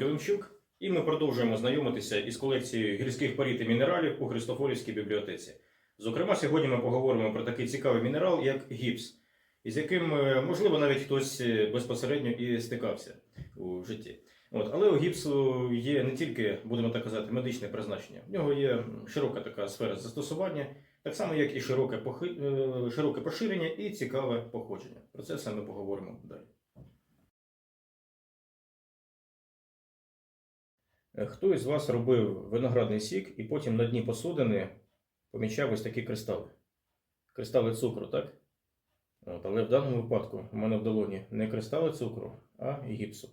Демчук, і ми продовжуємо знайомитися із колекцією гірських порід і мінералів у Христофорівській бібліотеці. Зокрема, сьогодні ми поговоримо про такий цікавий мінерал, як гіпс, із яким, е, можливо, навіть хтось е, безпосередньо і стикався у житті. От, але у гіпсу є не тільки, будемо так казати, медичне призначення. В нього є широка така сфера застосування, так само, як і широке, е, широке поширення і цікаве походження. Про це все ми поговоримо далі. Хто із вас робив виноградний сік і потім на дні посудини помічав ось такі кристали? Кристали цукру, так? От, але в даному випадку у мене в долоні не кристали цукру, а гіпсу.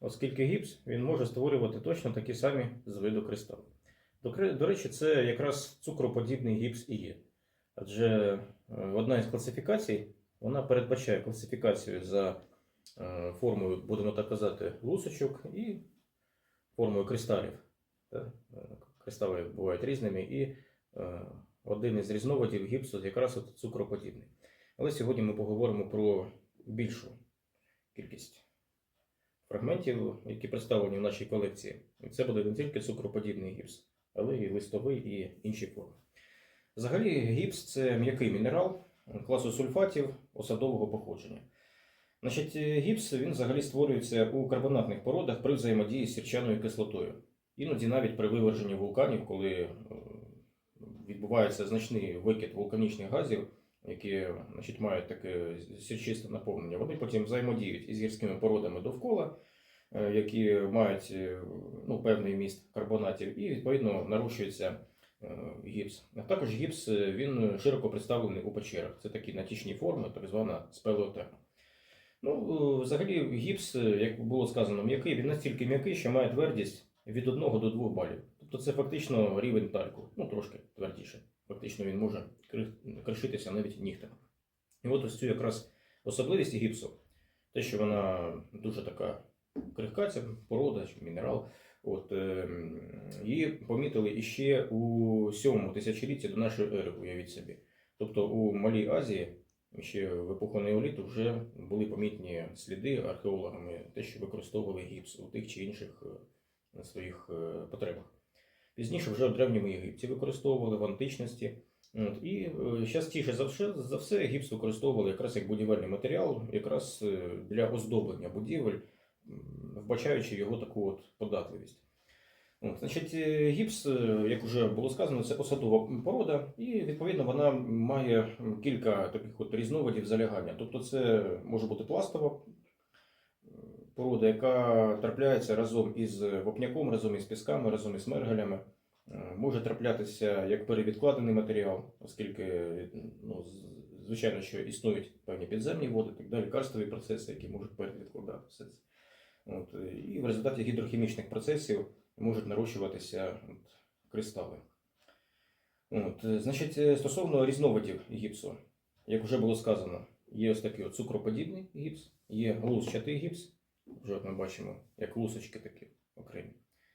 Оскільки гіпс він може створювати точно такі самі з виду кристали. До, до речі, це якраз цукроподібний гіпс і є. Адже е, одна із класифікацій вона передбачає класифікацію за е, формою, будемо так казати, лусочок і формою кристалів. Е, Кристали бувають різними, і е, один із різновидів гіпсу якраз от цукроподібний. Але сьогодні ми поговоримо про більшу кількість фрагментів, які представлені в нашій колекції. І це буде не тільки цукроподібний гіпс, але і листовий і інші форми. Взагалі, гіпс це м'який мінерал класу сульфатів осадового походження. Значить, е, гіпс він взагалі створюється у карбонатних породах при взаємодії з сірчаною кислотою. Іноді навіть при виверженні вулканів, коли е, відбувається значний викид вулканічних газів, які значить, мають таке сірчисте наповнення, вони потім взаємодіють із гірськими породами довкола, е, які мають ну, певний міст карбонатів, і відповідно нарощується е, гіпс. Також гіпс він широко представлений у печерах. Це такі натічні форми, так звана спелеотема. Ну, е, взагалі, гіпс, як було сказано, м'який, він настільки м'який, що має твердість від 1 до 2 балів. Тобто це фактично рівень тальку, ну трошки твердіше. Фактично він може кришитися навіть нігтем. І от ось цю якраз особливість гіпсу, те, що вона дуже така крихка, ця порода, чи мінерал. От, е, її помітили іще у 7 тисячолітті до нашої ери, уявіть собі. Тобто у Малій Азії ще в епоху неоліту вже були помітні сліди археологами, те, що використовували гіпс у тих чи інших е, своїх е, потребах. Пізніше вже в древньому Єгипті використовували в античності. От, і е, частіше за все, за все гіпс використовували якраз як будівельний матеріал, якраз для оздоблення будівель, вбачаючи його таку от податливість. Значить, е, гіпс, е, як вже було сказано, це осадова порода, і відповідно вона має кілька таких от різновидів залягання. Тобто, це може бути пластова порода, яка трапляється разом із вопняком, разом із пісками, разом із мергелями. Е, Може траплятися як перевідкладений матеріал, оскільки, ну, звичайно, що існують певні підземні води, так далі, карстові процеси, які можуть перевідкладати все це. От, і в результаті гідрохімічних процесів можуть нарощуватися от, кристали. От, е, значить, е, стосовно різновидів гіпсу, як вже було сказано, є ось такий от цукроподібний гіпс, є лусчатий гіпс, вже от ми бачимо, як лусочки такі окремі.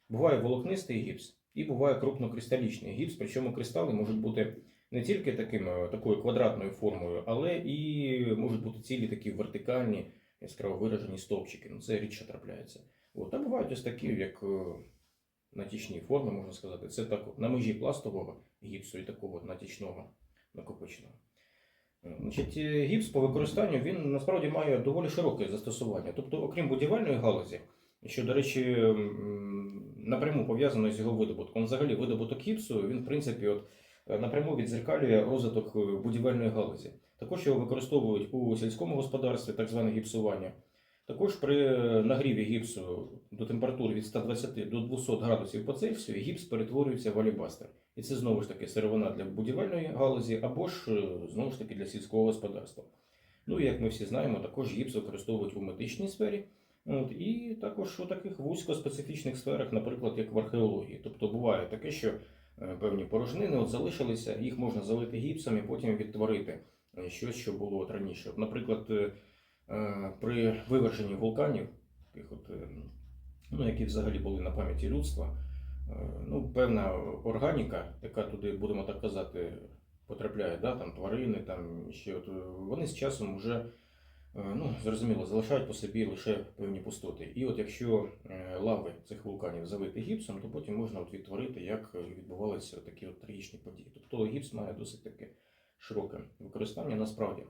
Буває волокнистий гіпс і буває крупнокристалічний гіпс, причому кристали можуть бути не тільки таким, е, такою квадратною формою, але і можуть бути цілі такі вертикальні, яскраво виражені стовпчики. Ну, це рідше трапляється. От, а бувають ось такі, як натічні форми, можна сказати. Це так на межі пластового гіпсу і такого натічного накопиченого. Значить, е, гіпс по використанню він насправді має доволі широке застосування. Тобто, окрім будівельної галузі, що, до речі, напряму пов'язано з його видобутком. Взагалі, видобуток гіпсу, він, в принципі, от, е, напряму відзеркалює розвиток е, будівельної галузі. Також його використовують у сільському господарстві, так зване гіпсування. Також при нагріві гіпсу до температури від 120 до 200 градусів по Цельсію гіпс перетворюється в алібастер. І це знову ж таки сировина для будівельної галузі або ж е, знову ж таки для сільського господарства. Ну і як ми всі знаємо, також гіпс використовують у медичній сфері. От, і також у таких вузькоспецифічних сферах, наприклад, як в археології. Тобто буває таке, що е, певні порожнини от залишилися, їх можна залити гіпсом і потім відтворити е, щось, що було от раніше. Наприклад, при виверженні вулканів, от, е, ну, які взагалі були на пам'яті людства, е, ну, певна органіка, яка туди, будемо так казати, потрапляє, да, там тварини, там ще от, е, вони з часом вже е, ну, зрозуміло, залишають по собі лише певні пустоти. І от якщо е, лави цих вулканів залити гіпсом, то потім можна от відтворити, як відбувалися такі от трагічні події. Тобто гіпс має досить таке широке використання насправді.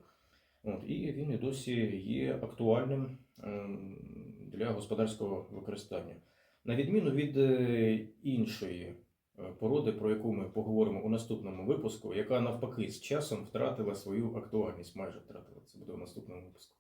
От, і він і досі є актуальним ем, для господарського використання. На відміну від е, іншої е, породи, про яку ми поговоримо у наступному випуску, яка навпаки з часом втратила свою актуальність, майже втратила. Це буде у наступному випуску.